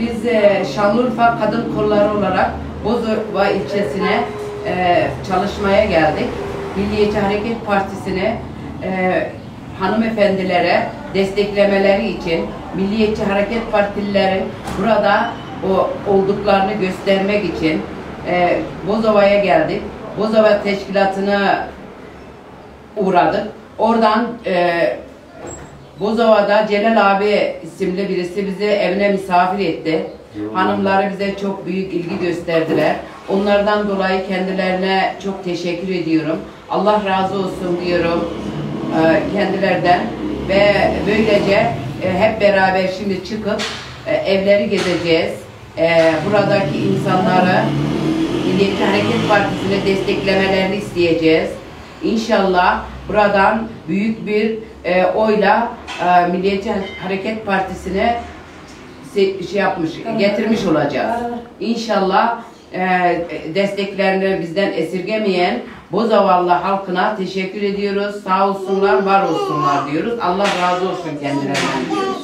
Biz e, Şanlıurfa Kadın Kolları olarak Bozova ilçesine e, çalışmaya geldik. Milliyetçi Hareket Partisi'ne e, hanımefendilere desteklemeleri için Milliyetçi Hareket Partililerin burada o olduklarını göstermek için Bozova'ya geldik. Bozova Teşkilatı'na uğradık. Oradan Bozova'da Celal abi isimli birisi bizi evine misafir etti. Hanımları bize çok büyük ilgi gösterdiler. Onlardan dolayı kendilerine çok teşekkür ediyorum. Allah razı olsun diyorum e, kendilerden ve böylece e, hep beraber şimdi çıkıp e, evleri gezeceğiz. Buradaki insanları Milliyetçi Hareket Partisi'ne desteklemelerini isteyeceğiz. İnşallah buradan büyük bir e, oyla e, Milliyetçi Hareket Partisi'ne şey yapmış, getirmiş olacağız. İnşallah e, desteklerini bizden esirgemeyen Bozavallı halkına teşekkür ediyoruz. Sağ olsunlar, var olsunlar diyoruz. Allah razı olsun kendilerinden.